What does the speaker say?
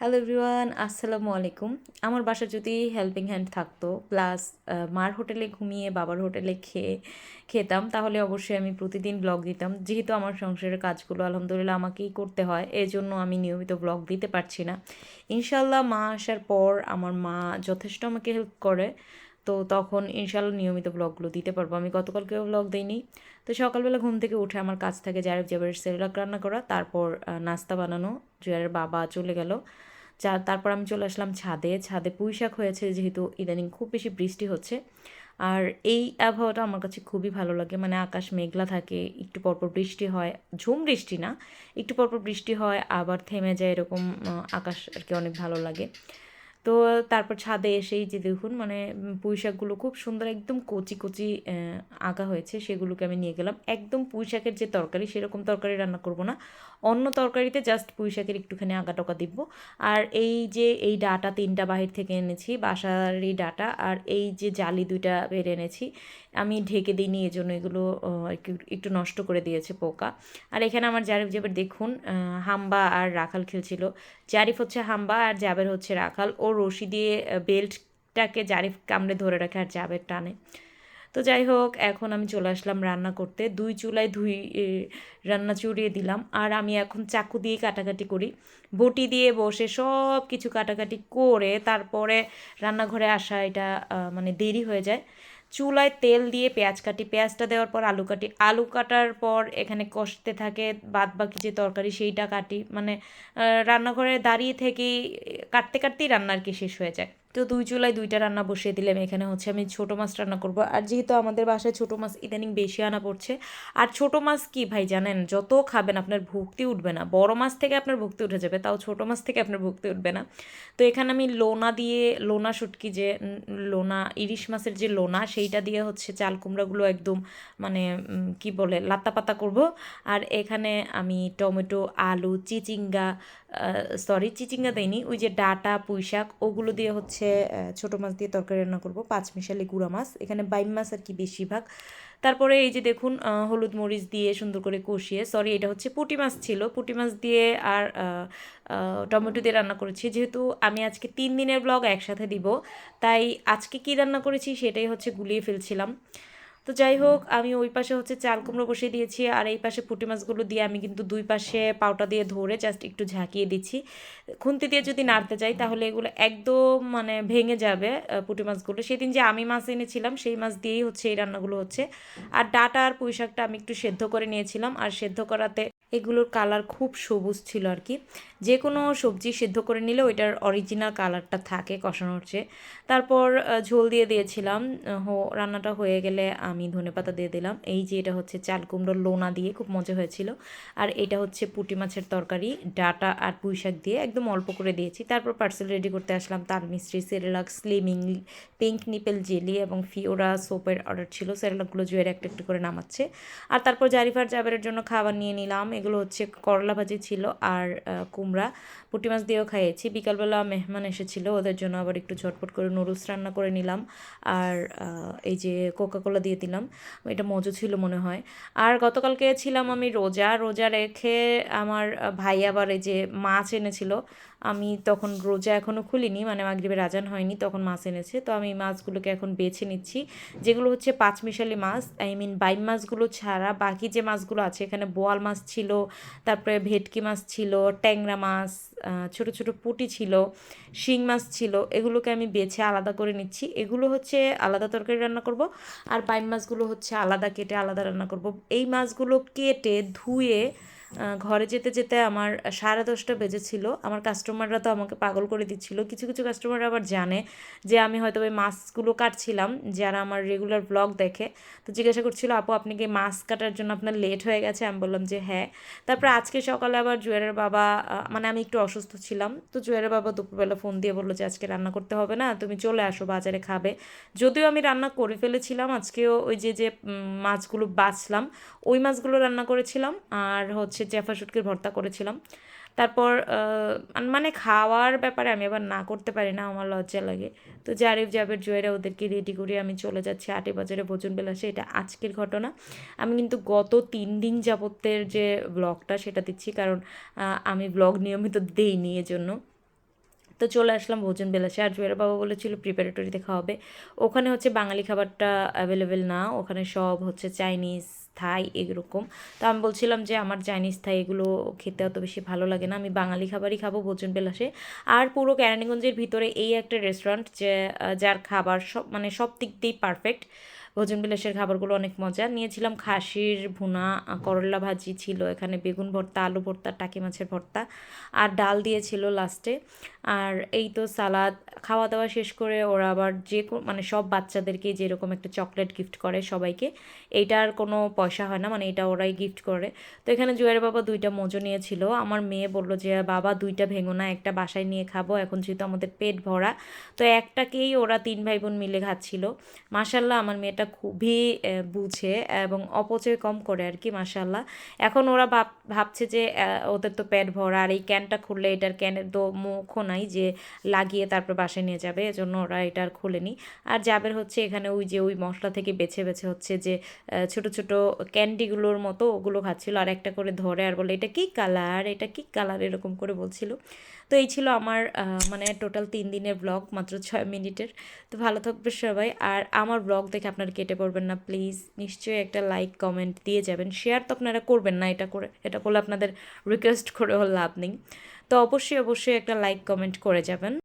Hello everyone আসসালামু আলাইকুম আমার বাসা যদি হেল্পিং হ্যান্ড থাকতো প্লাস মার হোটেলে ঘুমিয়ে, বাবার হোটেলে খেয়ে, খেতাম। তাহলে অবশ্যই আমি প্রতিদিন ব্লগ দিতাম। যেহেতু আমার সংসারের কাজগুলো, আলহামদুলিল্লাহ, আমাকেই করতে হয়। এই জন্য আমি নিয়মিত ব্লগ দিতে পারছি না। ইনশাল্লাহ মা আসার পর আমার মা যথেষ্ট আমাকে হেল্প করে। তো তখন ইনশাল্লাহ নিয়মিত ব্লগগুলো দিতে পারব। আমি গতকালকেও ব্লগ দিইনি। তো সকালবেলা ঘুম থেকে উঠে আমার কাজ থাকে জারেব জাবের সেরেলাক রান্না করা। তারপর নাস্তা বানানো। জুয়ারের বাবা চলে গেল। যা তারপর আমি চলে আসলাম ছাদে। ছাদে পুঁইশাক হয়েছে, যেহেতু ইদানিং খুব বেশি বৃষ্টি হচ্ছে। আর এই আবহাওয়াটা আমার কাছে খুবই ভালো লাগে। মানে আকাশ মেঘলা থাকে, একটু পরপর বৃষ্টি হয়। ঝুম বৃষ্টি না, একটু পরপর বৃষ্টি হয়, আবার থেমে যায় এরকম আকাশ আর কি অনেক ভালো লাগে। তো তারপর ছাদে এসেই যে দেখুন মানে পুঁই শাকগুলো খুব সুন্দর একদম কচি কচি আঁকা হয়েছে, সেগুলোকে আমি নিয়ে গেলাম। একদম পুঁইশাকের যে তরকারি, সেরকম তরকারি রান্না করব না। অন্য তরকারিতে জাস্ট পুঁই শাকের একটুখানি আঁকা টকা দিব। আর এই যে, এই ডাটা তিনটা বাহির থেকে এনেছি, বাসার এই ডাটা, আর এই যে জালি দুইটা বের এনেছি আমি ঢেকে দিইনি এই জন্য এগুলো একটু নষ্ট করে দিয়েছে পোকা। আর এখানে আমার জারিফ জাবের দেখুন হাম্বা আর রাখাল খেলছিল। জারিফ হচ্ছে হাম্বা আর জাবের হচ্ছে রাখাল। ও রশি দিয়ে বেল্টটাকে জারিফ কামড়ে ধরে রাখে আর জাবের টানে। তো যাই হোক, এখন আমি চলে আসলাম রান্না করতে। দুই চুলায় ধুই রান্না চুরিয়ে দিলাম। আর আমি এখন চাকু দিয়ে কাটাকাটি করি। বটি দিয়ে বসে সব কিছু কাটাকাটি করে তারপরে রান্নাঘরে আসা, এটা মানে দেরি হয়ে যায়। চুলায় তেল দিয়ে পেঁয়াজ কাটি, পেঁয়াজটা দেওয়ার পর আলু কাটি। আলু কাটার পর এখানে কষতে থাকে বাদ বাকি যে তরকারি সেইটা কাটি। মানে রান্নাঘরে দাঁড়িয়ে থেকেই, কাটতে কাটতেই রান্না আর কি শেষ হয়ে যায়। তো দুই চুলায় দুইটা রান্না বসিয়ে দিলাম। এখানে হচ্ছে আমি ছোটো মাছ রান্না করব। আর যেহেতু আমাদের বাসায় ছোটো মাছ ইদানিং বেশি আনা পড়ছে, আর ছোটো মাছ কি ভাই জানেন? যত খাবেন আপনার ভুক্তি উঠবে না। বড় মাছ থেকে আপনার ভুক্তি উঠে যাবে, তাও ছোটো মাছ থেকে আপনার ভুক্তি উঠবে না। তো এখানে আমি লোনা দিয়ে, লোনা শুটকি যে লোনা, ইলিশ মাছের যে লোনা, সেইটা দিয়ে হচ্ছে চাল কুমড়াগুলো একদম মানে কি বলে, লাত্তা পাতা করব। আর এখানে আমি টমেটো, আলু, চিচিঙ্গা সরি চিচিঙ্গা দেয়নি ওই যে ডাটা, পুঁইশাক, ওগুলো দিয়ে হচ্ছে ছোটো মাছ দিয়ে তরকারি রান্না করব পাঁচমিশালি গুঁড়া মাছ। এখানে বাইম মাছ আর কি বেশিরভাগ। তারপরে এই যে দেখুন হলুদ মরিচ দিয়ে সুন্দর করে কষিয়ে সরি এটা হচ্ছে পুটি মাছ ছিল। পুটি মাছ দিয়ে আর টমেটো দিয়ে রান্না করেছি। যেহেতু আমি আজকে তিন দিনের ব্লগ একসাথে দিব, তাই আজকে কি রান্না করেছি সেটাই হচ্ছে গুলিয়ে ফেলছিলাম। তো যাই হোক আমি ওই পাশে হচ্ছে চাল কুমড়ো বসিয়ে দিয়েছি, আর এই পাশে পুঁটি মাছগুলো দিয়ে আমি কিন্তু দুই পাশে পাউটা দিয়ে ধরে জাস্ট একটু ঝাঁকিয়ে দিচ্ছি। খুন্তি দিয়ে যদি নাড়তে যাই, তাহলে এগুলো একদম মানে ভেঙে যাবে পুঁটি মাছগুলো। সেদিন যে আমি মাছ এনেছিলাম, সেই মাছ দিয়েই হচ্ছে এই রান্নাগুলো হচ্ছে। আর ডাটা আর পুঁই শাকটা আমি একটু সেদ্ধ করে নিয়েছিলাম, আর সেদ্ধ করাতে এগুলোর কালার খুব সবুজ ছিল আর কি। যে কোনো সবজি সিদ্ধ করে নিলে ওইটার অরিজিনাল কালারটা থাকে কষানোর চেয়ে। তারপর ঝোল দিয়ে দিয়েছিলাম। হো, রান্নাটা হয়ে গেলে আমি ধনে পাতা দিয়ে দিলাম। এই যে এটা হচ্ছে চাল কুমড়োর লোনা দিয়ে খুব মজা হয়েছিল। আর এটা হচ্ছে পুটি মাছের তরকারি, ডাটা আর পুঁই শাক দিয়ে একদম অল্প করে দিয়েছি। তারপর পার্সেল রেডি করতে আসলাম তার মিস্ত্রি। Cerelac slimming pink nipple jelly এবং ফিওরা সোপের অর্ডার ছিল। সেরেলাকগুলো জুয়ের একটা একটু করে নামাচ্ছে। আর তারপর জারিফার জাবেরের জন্য খাবার নিয়ে নিলাম এগুলো হচ্ছে করলা ভাজি ছিল আর কুমড়া। পুঁটি মাছ দিয়েও খাইয়েছি। বিকালবেলা মেহমান এসেছিল, ওদের জন্য আবার একটু ঝটপট করে নুডলস রান্না করে নিলাম। আর এই যে কোকাকোলা দিয়ে দিলাম। এটা মজু ছিল মনে হয়। আর গতকালকে ছিলাম আমি রোজা। রোজা রেখে আমার ভাই আবার এই যে মাছ এনেছিল আমি তখন রোজা এখনও খুলিনি মানে মাগরীবের আজান হয়নি, তখন মাছ এনেছে। তো আমি মাছগুলোকে এখন বেছে নিচ্ছি। যেগুলো হচ্ছে পাঁচমিশালি মাছ আই মিন বাইম মাছগুলো ছাড়া বাকি যে মাছগুলো আছে, এখানে বোয়াল মাছ ছিল, তারপরে ভেটকি মাছ ছিল, ট্যাংরা মাছ ছোট ছোট পুটি ছিল, শিং মাছ ছিল, এগুলোকে আমি বেছে আলাদা করে নিচ্ছি। এগুলো হচ্ছে আলাদা তরকারি রান্না করব, আর বাইম মাছগুলো হচ্ছে আলাদা কেটে আলাদা রান্না করব। এই মাছগুলো কেটে ধুয়ে ঘরে যেতে যেতে আমার সাড়ে দশটা বেজেছিল আমার কাস্টমাররা তো আমাকে পাগল করে দিচ্ছিল। কিছু কিছু কাস্টমার আবার জানে যে আমি হয়তো ওই মাছগুলো কাটছিলাম, যারা আমার রেগুলার ব্লগ দেখে। তো জিজ্ঞাসা করছিল, আপু, আপনি কি মাছ কাটার জন্য আপনার লেট হয়ে গেছে? আমি বললাম যে হ্যাঁ। তারপর আজকে সকালে আবার জুয়েলের বাবা মানে আমি একটু অসুস্থ ছিলাম। তো জুয়েলের বাবা দুপুরবেলা ফোন দিয়ে বলল যে, আজকে রান্না করতে হবে না, তুমি চলে আসো, বাজারে খাবে। যদিও আমি রান্না করে ফেলেছিলাম, আজকেও ওই যে যে মাছগুলো বাছলাম, ওই মাছগুলো রান্না করেছিলাম। আর হচ্ছে হচ্ছে জ্যাফা শুটকির ভর্তা করেছিলাম। তারপর মানে খাওয়ার ব্যাপারে আমি আবার না করতে পারি না, আমার লজ্জা লাগে। তো জারিফ, জাবের, জয়েরা ওদেরকে রেডি করে আমি চলে যাচ্ছি আটে বাজারে ভোজন বেলাসে। এটা আজকের ঘটনা। আমি কিন্তু গত তিন দিন যাবতের যে ব্লগটা সেটা দিচ্ছি, কারণ আমি ব্লগ নিয়মিত দেইনি এজন্য। তো চলে আসলাম ভোজন বিলাসে। আর জুয়ের বাবা বলেছিল প্রিপারেটরিতে খাওয়াবে। ওখানে হচ্ছে বাঙালি খাবারটা অ্যাভেলেবেল না। ওখানে সব হচ্ছে চাইনিজ থাই এরকম। তো আমি বলছিলাম যে আমার চাইনিজ থাই এগুলো খেতে অত বেশি ভালো লাগে না। আমি বাঙালি খাবারই খাব ভোজন বিলাসে। আর পুরো কেরানীগঞ্জের ভিতরে এই একটা রেস্টুরেন্ট যে যার খাবার সব মানে সব দিক দিয়েই পারফেক্ট ভোজন বিলাসের খাবারগুলো অনেক মজা। নিয়েছিলাম খাসির ভুনা করলা ভাজি ছিল এখানে, বেগুন ভর্তা, আলু ভর্তা, টাকি মাছের ভর্তা আর ডাল দিয়েছিল লাস্টে আর এই তো সালাদ, খাওয়া দাওয়া শেষ করে ওরা আবার যে মানে সব বাচ্চাদেরকে যেরকম একটা চকলেট গিফট করে সবাইকে, এইটার কোনো পয়সা হয় না মানে এটা ওরাই গিফট করে। তো এখানে জুয়ের বাবা দুইটা মোজো নিয়েছিল। আমার মেয়ে বলল যে, বাবা, দুইটা ভেঙো না, একটা বাসায় নিয়ে খাব, এখন যেহেতু আমাদের পেট ভরা। তো একটাকেই ওরা তিন ভাই বোন মিলে খাচ্ছিল। মাসাল্লাহ আমার মেয়েটা খুবই বুঝে এবং অপচয় কম করে আর কি মাসাল্লাহ এখন ওরা ভাব, ভাবছে যে ওদের তো পেট ভরা, আর এই ক্যানটা খুললে এটার ক্যানের তো মুখও নাই যে, লাগিয়ে তারপর বাসায় নিয়ে যাবে, এজন্য ওরা এটা আর খুলেনি। আর যাবের হচ্ছে এখানে ওই যে, ওই মশলা থেকে বেছে বেছে হচ্ছে যে ছোট ছোট ক্যান্ডিগুলোর মতো ওগুলো খাচ্ছিল, আর একটা করে ধরে আর বলে, এটা কি কালার? এটা কি কালার? এরকম করে বলছিল। তো এই ছিল আমার মানে টোটাল তিন দিনের ব্লগ, মাত্র ছয় মিনিটের। তো ভালো থাকবে সবাই। আর আমার ব্লগ দেখে আপনারা কেটে পড়বেন না, প্লিজ। নিশ্চয়ই একটা লাইক, কমেন্ট দিয়ে যাবেন। শেয়ার তো আপনারা করবেন না এটা করে, এটা করলে আপনাদের রিকোয়েস্ট করেও লাভ নেই। তো অবশ্যই অবশ্যই একটা লাইক, কমেন্ট করে যাবেন।